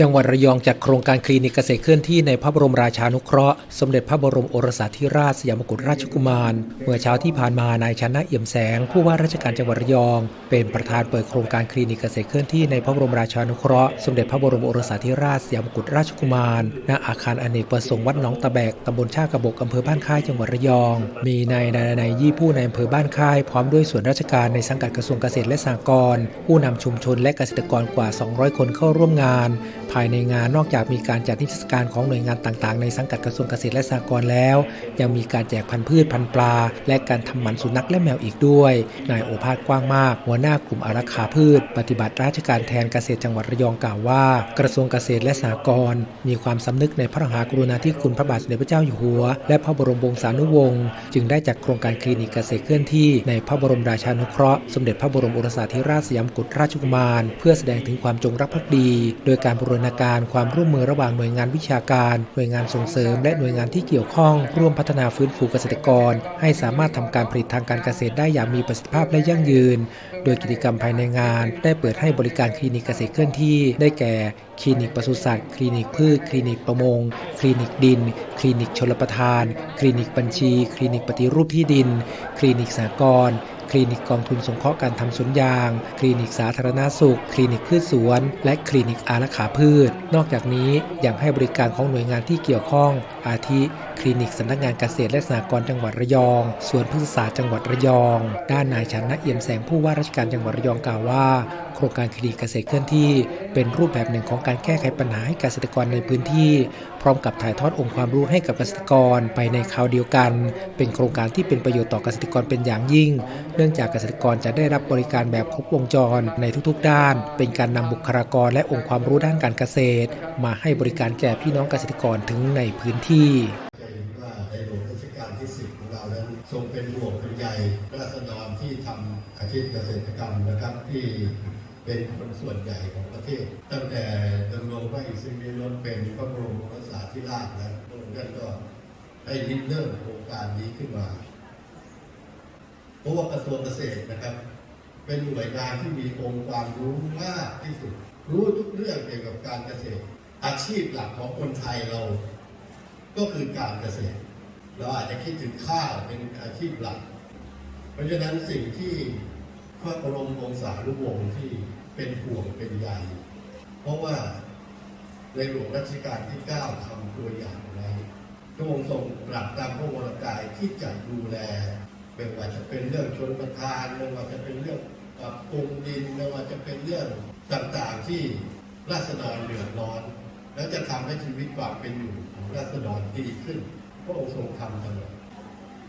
จังหวัดระยองจัดโครงการคลินิกเกษตรเคลื่อนที่ในพระบรมราชานุเคราะห์ สมเด็จพระบรมโอรสาธิราชสยามกุฎราชกุมาร เมื่อเช้าที่ผ่านมานายชนะเอี่ยมแสง ผู้ว่าราชการจังหวัดระยอง เป็นประธานเปิดโครงการคลินิกเกษตรเคลื่อนที่ในพระบรมราชานุเคราะห์สมเด็จพระบรมโอรสาธิราชสยามกุฎราชกุมารณอาคารอเนกประสงค์วัดหนองตะแบกตำบลชากระบกอำเภอบ้านค่ายจังหวัดระยอง มีนายนายนายยี่ผู้ในอำเภอบ้านค่ายพร้อมด้วยส่วนราชการในสังกัดกระทรวงเกษตรและสหกรณ์ผู้นำชุมชนและเกษตรกรกว่า 200 คนเข้าร่วมงานภายในงานนอกจากมีการจัดนิทรรศการของหน่วยงานต่างๆ ในสังกัดกระทรวงเกษตรและสหกรณ์แล้ว ยังมีการแจกพันธุ์พืชพันธุ์ปลา และการทำหมันสุนัขและแมวอีกด้วย นายโอภาสกว้างมาก หัวหน้ากลุ่มอารักขาพืช ปฏิบัติราชการแทนเกษตรจังหวัดระยองกล่าวว่า กระทรวงเกษตรและสหกรณ์มีความสำนึกในพระมหากรุณาธิคุณพระบาทสมเด็จพระเจ้าอยู่หัว และพระบรมวงศานุวงศ์จึงได้จัดโครงการคลินิกเกษตรเคลื่อนที่ในพระบรมราชานุเคราะห์สมเด็จพระบรมโอรสาธิราชสยามกุฎราชกุมาร เพื่อแสดงถึงความจงรักภักดี โดยการบูรณาการความร่วมมือระหว่างหน่วยงานวิชาการ หน่วยงานส่งเสริม และหน่วยงานที่เกี่ยวข้อง ร่วมพัฒนาฟื้นฟูเกษตรกร ให้สามารถทำการผลิตทางการเกษตรได้อย่างมีประสิทธิภาพและยั่งยืน โดยกิจกรรมภายในงาน ได้เปิดให้บริการคลินิกเกษตรเคลื่อนที่ได้แก่คลินิกปศุสัตว์คลินิกพืชคลินิกประมง คลินิกดิน คลินิกชลประทาน คลินิกบัญชี คลินิกปฏิรูปที่ดิน คลินิกสหกร คลินิกกองทุนสงเคราะห์การทำสวนยาง คลินิกสาธารณาสุข คลินิกพืชสวน และคลินิกอารักขาพืช นอกจากนี้ยังให้บริการของหน่วยงานที่เกี่ยวข้อง อาทิ คลินิกสำนักงานเกษตรและสหกรณ์จังหวัดระยองสวนพฤกษศาสตร์จังหวัดระยอง ด้านนายชันนะเอี่ยมแสงผู้ว่าราชการจังหวัดระยองกล่าวว่า โครงการคลินิกเกษตรเคลื่อนที่เป็นรูปแบบหนึ่งของการแก้ไขปัญหาให้เกษตรกรในพื้นที่ พร้อมกับถ่ายทอดองค์ความรู้ให้กับเกษตรกรไปในคราวเดียวกัน เป็นโครงการที่เป็นประโยชน์ต่อเกษตรกรเป็นอย่างยิ่ง เนื่องจากเกษตรกรจะได้รับบริการแบบครบวงจรในทุกๆ ด้าน เป็นการนำบุคลากรและองค์ความรู้ด้านการเกษตร มาให้บริการแก่พี่น้องเกษตรกรถึงในพื้นที่จะเห็นว่าในหลวงรัชกาลที่10ของเรานั้นทรงเป็นห่วงเป็นใยราษฎรที่ทำอาชีพเกษตรกรรมนะครับที่ เป็นคนส่วนใหญ่ของประเทศ ตั้งแต่ดำรงพระอิสริยศเป็นพระบรมโอรสาธิราชนะพระองค์ท่านก็ได้ริเริ่มโครงการนี้ขึ้นมาเพราะว่ากระทรวงเกษตรนะครับ เป็นหน่วยงานที่มีองค์ความรู้มากที่สุด รู้ทุกเรื่องเกี่ยวกับการเกษตร อาชีพหลักของคนไทยเรา ก็คือการเกษตร เราอาจจะคิดถึงข้าวเป็นอาชีพหลัก เพราะฉะนั้นสิ่งที่ ระบรมวงศานุวงศ์ที่เป็นห่วงเป็นใยเพราะว่าในหลวงรัชกาลที่ 9ทำตัวอย่างไว้พระองค์ทรงปรับตามพระวรกายที่จะดูแลไม่ว่าจะเป็นเรื่องชนประทานไม่ว่าจะเป็นเรื่องปรับปรุงดินไม่ว่าจะเป็นเรื่องต่างๆที่ราษฎรเดือดร้อน แล้วจะทำให้ชีวิตความเป็นอยู่ของราษฎรดีขึ้นพระองค์ทรงทำตลอด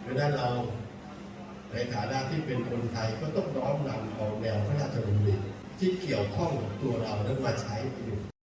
ดังนั้นเรา ในฐานะที่เป็นคนไทยก็ต้องน้อมนำเอาแนวพระราชดำริที่เกี่ยวข้องกับตัวเรานั้นมาใช้ประโยชน์